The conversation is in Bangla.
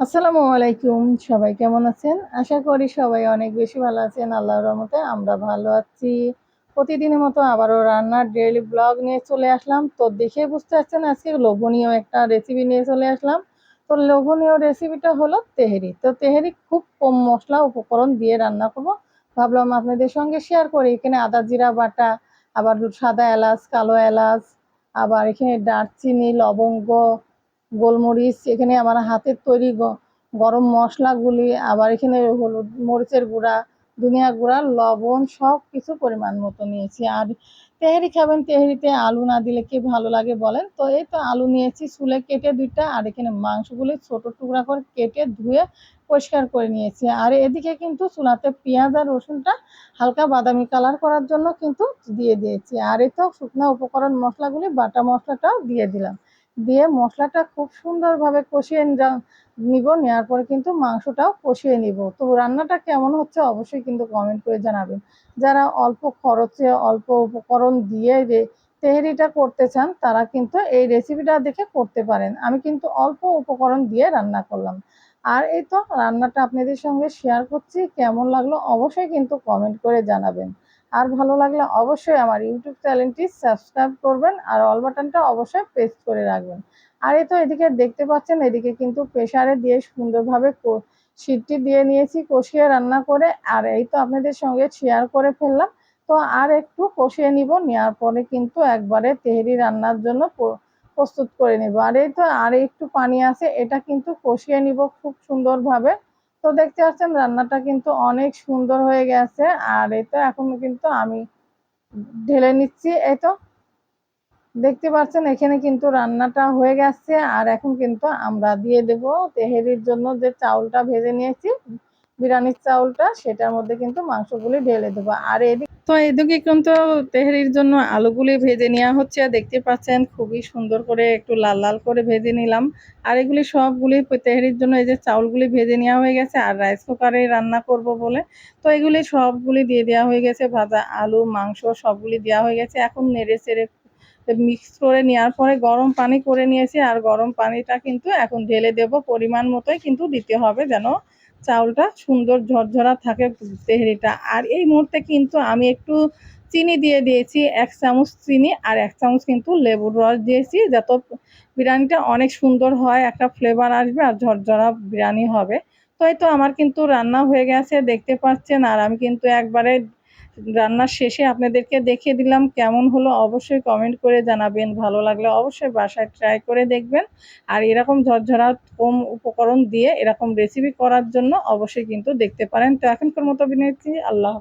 আসসালামু আলাইকুম, সবাই কেমন আছেন? আশা করি সবাই অনেক বেশি ভালো আছেন, আল্লাহর রহমতে আমরা ভালো আছি। প্রতিদিনের মতো আবারও রান্নার ডেইলি ব্লগ নিয়ে চলে আসলাম। তো দেখে বুঝতে পারছেন আজকে লোভনীয় একটা রেসিপি নিয়ে চলে আসলাম। তো লোভনীয় রেসিপিটা হলো তেহেরি। তো তেহেরি খুব কম মশলা উপকরণ দিয়ে রান্না করব। ভাবলাম আপনাদের সঙ্গে শেয়ার করি। এখানে আদা জিরা বাটা, আবার সাদা এলাচ, কালো এলাচ, আবার এখানে দারচিনি, লবঙ্গ গোলমরিচ, এখানে আমার হাতের তৈরি গরম মশলাগুলি, আবার এখানে হলুদ মরিচের গুঁড়া, ধনিয়া গুঁড়া, লবণ সব কিছু পরিমাণ মতো নিয়েছি। আর তেহারি খাবেন, তেহারিতে আলু না দিলে কি ভালো লাগে বলেন? তো এই তো আলু নিয়েছি, চুলে কেটে দুইটা, আর এখানে মাংসগুলি ছোট টুকরা করে কেটে ধুয়ে পরিষ্কার করে নিয়েছি। আর এদিকে কিন্তু চুলাতে পেঁয়াজ আর রসুনটা হালকা বাদামি কালার করার জন্য কিন্তু দিয়ে দিয়েছি। আর এই তো শুকনো উপকরণ মশলাগুলি, বাটা মশলাটাও দিয়ে দিলাম। দিয়ে মশলাটা খুব সুন্দরভাবে কষিয়ে নিব নেওয়ার পরে কিন্তু মাংসটাও কষিয়ে নিব। তো রান্নাটা কেমন হচ্ছে অবশ্যই কিন্তু কমেন্ট করে জানাবেন। যারা অল্প খরচে, অল্প উপকরণ দিয়ে তেহরিটা করতে চান, তারা কিন্তু এই রেসিপিটা দেখে করতে পারেন। আমি কিন্তু অল্প উপকরণ দিয়ে রান্না করলাম। আর এই তো রান্নাটা আপনাদের সঙ্গে শেয়ার করছি। কেমন লাগল অবশ্যই কিন্তু কমেন্ট করে জানাবেন। আর ভালো লাগলে অবশ্যই আমার ইউটিউব চ্যানেলটি সাবস্ক্রাইব করবেন আর অল বাটনটা অবশ্যই প্রেস করে রাখবেন। আর এই তো এদিকে দেখতে পাচ্ছেন, এদিকে কিন্তু প্রেশারে দিয়ে সুন্দরভাবে সিটটি দিয়ে নিয়েছি, কষিয়ে রান্না করে। আর এই তো আপনাদের সঙ্গে শেয়ার করে ফেললাম। তো আর একটু কষিয়ে নিব, নেওয়ার পরে কিন্তু একবারে তেহরি রান্নার জন্য প্রস্তুত করে নিব। আর এই তো আর একটু পানি আছে, এটা কিন্তু কষিয়ে নিব খুব সুন্দরভাবে। তো দেখতে পাচ্ছেন, রান্নাটা কিন্তু অনেক সুন্দর হয়ে গেছে। আর তো এখন কিন্তু আমি ঢেলে নিচ্ছি। এই তো দেখতে পাচ্ছেন, এখানে কিন্তু রান্নাটা হয়ে গেছে। আর এখন কিন্তু আমরা দিয়ে দেব তেহেরির জন্য যে চাউলটা ভেজে নিয়েছি। বিরিয়ানির চাউলটা, সেটার মধ্যে কিন্তু মাংসগুলি ঢেলে দেবো। আর এদিকে তো এদিকে কিন্তু তেহারির জন্য আলুগুলি ভেজে নেওয়া হচ্ছে দেখতে পাচ্ছেন খুবই সুন্দর করে একটু লাল লাল করে ভেজে নিলাম। আর এগুলি সবগুলি তেহারির জন্য এই যে চাউলগুলি ভেজে নেওয়া হয়ে গেছে, আর রাইস কুকারে রান্না করব বলে। তো এগুলি সবগুলি দিয়ে দেওয়া হয়ে গেছে, ভাজা আলু, মাংস সবগুলি দেওয়া হয়ে গেছে। এখন নেড়ে চেড়ে মিক্স করে নেওয়ার পরে গরম পানি করে নিয়েছি, আর গরম পানিটা কিন্তু এখন ঢেলে দেব, পরিমাণ মতোই কিন্তু দিতে হবে যেন চাউলটা সুন্দর ঝরঝরা থাকে তেহরিটা। আর এই মুহূর্তে কিন্তু আমি একটু চিনি দিয়ে দিয়েছি, এক চামচ চিনি আর এক চামচ কিন্তু লেবুর রস দিয়েছি। যত বিরিয়ানিটা অনেক সুন্দর হয়, একটা ফ্লেভার আসবে আর ঝরঝরা বিরিয়ানি হবে। তো এই তো আমার কিন্তু রান্না হয়ে গেছে, দেখতে পাচ্ছেন। আর আমি কিন্তু একবারে রান্নার শেষে আপনাদেরকে দেখিয়ে দিলাম কেমন হলো। অবশ্যই কমেন্ট করে জানাবেন। ভালো লাগলে অবশ্যই বাসায় ট্রাই করে দেখবেন। আর এরকম ঝরঝরা কম উপকরণ দিয়ে এরকম রেসিপি করার জন্য অবশ্যই কিন্তু দেখতে পারেন। তো এখনকার মতো অভিনেত্রী আল্লাহ